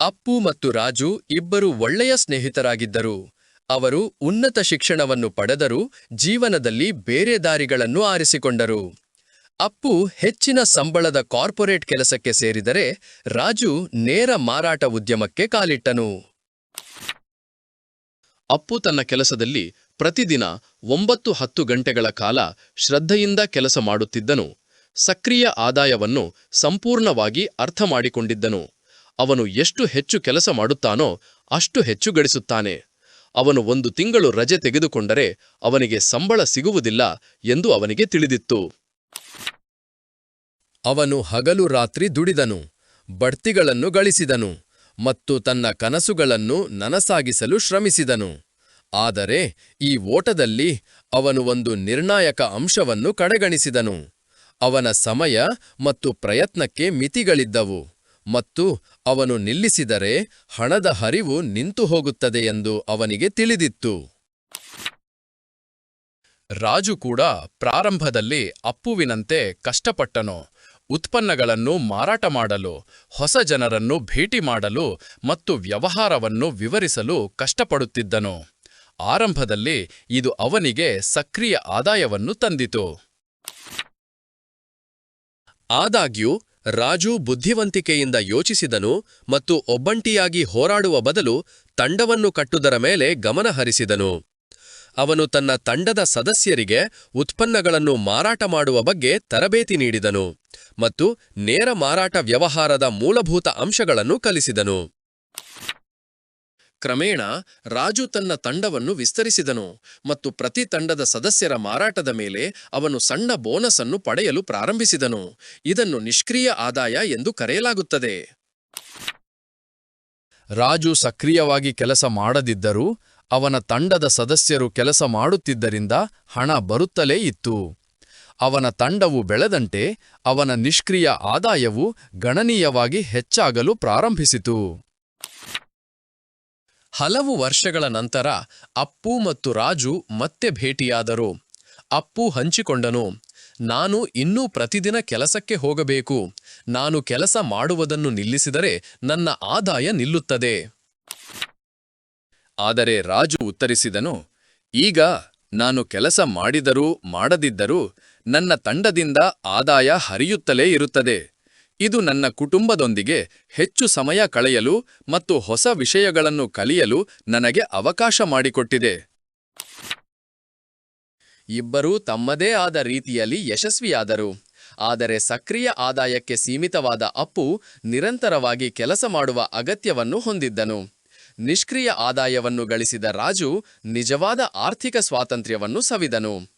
ಅಪ್ಪು ಮತ್ತು ರಾಜು ಇಬ್ಬರು ಒಳ್ಳೆಯ ಸ್ನೇಹಿತರಾಗಿದ್ದರು. ಅವರು ಉನ್ನತ ಶಿಕ್ಷಣವನ್ನು ಪಡೆದರೂ ಜೀವನದಲ್ಲಿ ಬೇರೆ ದಾರಿಗಳನ್ನು ಆರಿಸಿಕೊಂಡರು. ಅಪ್ಪು ಹೆಚ್ಚಿನ ಸಂಬಳದ ಕಾರ್ಪೊರೇಟ್ ಕೆಲಸಕ್ಕೆ ಸೇರಿದರೆ ರಾಜು ನೇರ ಮಾರಾಟ ಉದ್ಯಮಕ್ಕೆ ಕಾಲಿಟ್ಟನು. ಅಪ್ಪು ತನ್ನ ಕೆಲಸದಲ್ಲಿ ಪ್ರತಿದಿನ ಒಂಬತ್ತು ಹತ್ತು ಗಂಟೆಗಳ ಕಾಲ ಶ್ರದ್ಧೆಯಿಂದ ಕೆಲಸ ಮಾಡುತ್ತಿದ್ದನು. ಸಕ್ರಿಯ ಆದಾಯವನ್ನು ಸಂಪೂರ್ಣವಾಗಿ ಅರ್ಥ ಮಾಡಿಕೊಂಡಿದ್ದನು ಅವನು ಎಷ್ಟು ಹೆಚ್ಚು ಕೆಲಸ ಮಾಡುತ್ತಾನೋ ಅಷ್ಟು ಹೆಚ್ಚು ಗಳಿಸುತ್ತಾನೆ. ಅವನು ಒಂದು ತಿಂಗಳು ರಜೆ ತೆಗೆದುಕೊಂಡರೆ ಅವನಿಗೆ ಸಂಬಳ ಸಿಗುವುದಿಲ್ಲ ಎಂದು ಅವನಿಗೆ ತಿಳಿದಿತ್ತು. ಅವನು ಹಗಲು ರಾತ್ರಿ ದುಡಿದನು, ಬಡ್ತಿಗಳನ್ನು ಗಳಿಸಿದನು ಮತ್ತು ತನ್ನ ಕನಸುಗಳನ್ನು ನನಸಾಗಿಸಲು ಶ್ರಮಿಸಿದನು. ಆದರೆ ಈ ಓಟದಲ್ಲಿ ಅವನು ಒಂದು ನಿರ್ಣಾಯಕ ಅಂಶವನ್ನು ಕಡೆಗಣಿಸಿದನು. ಅವನ ಸಮಯ ಮತ್ತು ಪ್ರಯತ್ನಕ್ಕೆ ಮಿತಿಗಳಿದ್ದವು. ಮತ್ತು ಅವನು ನಿಲ್ಲಿಸಿದರೆ ಹಣದ ಹರಿವು ನಿಂತು ಹೋಗುತ್ತದೆ ಎಂದು ಅವನಿಗೆ ತಿಳಿದಿತ್ತು. ರಾಜು ಕೂಡ ಪ್ರಾರಂಭದಲ್ಲಿ ಅಪ್ಪುವಿನಂತೆ ಕಷ್ಟಪಟ್ಟನು. ಉತ್ಪನ್ನಗಳನ್ನು ಮಾರಾಟ ಮಾಡಲು, ಹೊಸ ಜನರನ್ನು ಭೇಟಿ ಮಾಡಲು ಮತ್ತು ವ್ಯವಹಾರವನ್ನು ವಿವರಿಸಲು ಕಷ್ಟಪಡುತ್ತಿದ್ದನು. ಆರಂಭದಲ್ಲಿ ಇದು ಅವನಿಗೆ ಸಕ್ರಿಯ ಆದಾಯವನ್ನು ತಂದಿತು. ಆದಾಗ್ಯೂ ರಾಜು ಬುದ್ಧಿವಂತಿಕೆಯಿಂದ ಯೋಚಿಸಿದನು ಮತ್ತು ಒಬ್ಬಂಟಿಯಾಗಿ ಹೋರಾಡುವ ಬದಲು ತಂಡವನ್ನು ಕಟ್ಟುದರ ಮೇಲೆ ಗಮನ ಹರಿಸಿದನು. ಅವನು ತನ್ನ ತಂಡದ ಸದಸ್ಯರಿಗೆ ಉತ್ಪನ್ನಗಳನ್ನು ಮಾರಾಟ ಮಾಡುವ ಬಗ್ಗೆ ತರಬೇತಿ ನೀಡಿದನು ಮತ್ತು ನೇರ ಮಾರಾಟ ವ್ಯವಹಾರದ ಮೂಲಭೂತ ಅಂಶಗಳನ್ನು ಕಲಿಸಿದನು. ಕ್ರಮೇಣ ರಾಜು ತನ್ನ ತಂಡವನ್ನು ವಿಸ್ತರಿಸಿದನು ಮತ್ತು ಪ್ರತಿ ತಂಡದ ಸದಸ್ಯರ ಮಾರಾಟದ ಮೇಲೆ ಅವನು ಸಣ್ಣ ಬೋನಸ್ ಅನ್ನು ಪಡೆಯಲು ಪ್ರಾರಂಭಿಸಿದನು. ಇದನ್ನು ನಿಷ್ಕ್ರಿಯ ಆದಾಯ ಎಂದು ಕರೆಯಲಾಗುತ್ತದೆ. ರಾಜು ಸಕ್ರಿಯವಾಗಿ ಕೆಲಸ ಮಾಡದಿದ್ದರೂ ಅವನ ತಂಡದ ಸದಸ್ಯರು ಕೆಲಸ ಮಾಡುತ್ತಿದ್ದರಿಂದ ಹಣ ಬರುತ್ತಲೇ ಇತ್ತು. ಅವನ ತಂಡವು ಬೆಳೆದಂತೆ ಅವನ ನಿಷ್ಕ್ರಿಯ ಆದಾಯವು ಗಣನೀಯವಾಗಿ ಹೆಚ್ಚಾಗಲು ಪ್ರಾರಂಭಿಸಿತು. ಹಲವು ವರ್ಷಗಳ ನಂತರ ಅಪ್ಪು ಮತ್ತು ರಾಜು ಮತ್ತೆ ಭೇಟಿಯಾದರು. ಅಪ್ಪು ಹಂಚಿಕೊಂಡನು, ನಾನು ಇನ್ನೂ ಪ್ರತಿದಿನ ಕೆಲಸಕ್ಕೆ ಹೋಗಬೇಕು. ನಾನು ಕೆಲಸ ಮಾಡುವುದನ್ನು ನಿಲ್ಲಿಸಿದರೆ ನನ್ನ ಆದಾಯ ನಿಲ್ಲುತ್ತದೆ ಆದರೆ ರಾಜು ಉತ್ತರಿಸಿದನು, ಈಗ ನಾನು ಕೆಲಸ ಮಾಡಿದರೂ ಮಾಡದಿದ್ದರೂ ನನ್ನ ತಂಡದಿಂದ ಆದಾಯ ಹರಿಯುತ್ತಲೇ ಇರುತ್ತದೆ. ಇದು ನನ್ನ ಕುಟುಂಬದೊಂದಿಗೆ ಹೆಚ್ಚು ಸಮಯ ಕಳೆಯಲು ಮತ್ತು ಹೊಸ ವಿಷಯಗಳನ್ನು ಕಲಿಯಲು ನನಗೆ ಅವಕಾಶ ಮಾಡಿಕೊಟ್ಟಿದೆ. ಇಬ್ಬರೂ ತಮ್ಮದೇ ಆದ ರೀತಿಯಲ್ಲಿ ಯಶಸ್ವಿಯಾದರು. ಆದರೆ ಸಕ್ರಿಯ ಆದಾಯಕ್ಕೆ ಸೀಮಿತವಾದ ಅಪ್ಪು ನಿರಂತರವಾಗಿ ಕೆಲಸ ಮಾಡುವ ಅಗತ್ಯವನ್ನು ಹೊಂದಿದ್ದನು. ನಿಷ್ಕ್ರಿಯ ಆದಾಯವನ್ನು ಗಳಿಸಿದ ರಾಜು ನಿಜವಾದ ಆರ್ಥಿಕ ಸ್ವಾತಂತ್ರ್ಯವನ್ನು ಸವಿದನು.